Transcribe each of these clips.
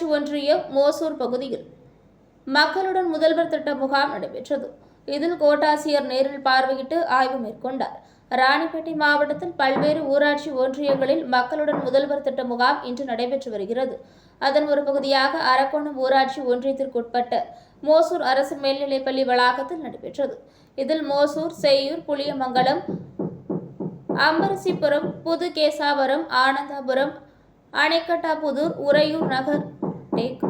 பாளையம் மோசூர் பகுதியில் மக்களுடன் முதல்வர் திட்ட முகாம் நடைபெற்றது. இதில் கோட்டாசியர் நேரில் பார்வையிட்டு ஆய்வு மேற்கொண்டார். ராணிப்பேட்டை மாவட்டத்தில் பல்வேறு ஊராட்சி ஒன்றியங்களில் மக்களுடன் முதல்வர் திட்ட முகாம் இன்று நடைபெற்று வருகிறது. அதன் ஒரு பகுதியாக அரக்கோணம் ஊராட்சி ஒன்றியத்திற்குட்பட்ட மோசூர் அரசு மேல்நிலைப்பள்ளி வளாகத்தில் நடைபெற்றது. இதில் மோசூர் செய்யூர் புளியமங்கலம் அம்பரசிபுரம் புது கேசாவரம் ஆனந்தாபுரம் அணைக்கட்டாபுதூர் உறையூர் நகர் டேக்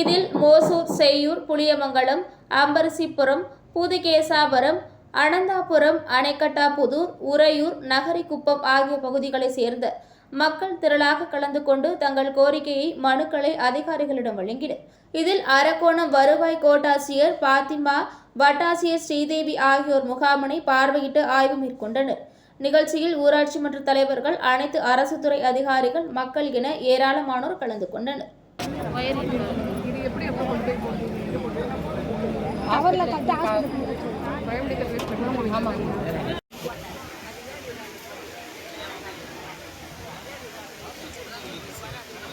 இதில் மோசூர் செய்யூர் புளியமங்கலம் அம்பரசிபுரம் புதுகேசாபுரம் அனந்தாபுரம் அணைக்கட்டாபுதூர் உறையூர் நகரிக்குப்பம் ஆகிய பகுதிகளைச் சேர்ந்த மக்கள் திரளாக கலந்து கொண்டு தங்கள் கோரிக்கையை மனுக்களை அதிகாரிகளிடம் வழங்கினர் இதில் அரக்கோணம் வருவாய் கோட்டாட்சியர் பாத்திமா வட்டாட்சியர் ஸ்ரீதேவி ஆகியோர் முகாமினை பார்வையிட்டு ஆய்வு மேற்கொண்டனர். நிகழ்ச்சியில் ஊராட்சி மன்ற தலைவர்கள் அனைத்து அரசு துறை அதிகாரிகள் மக்கள் என ஏராளமானோர் கலந்து கொண்டனர். அவர்ல கட்ட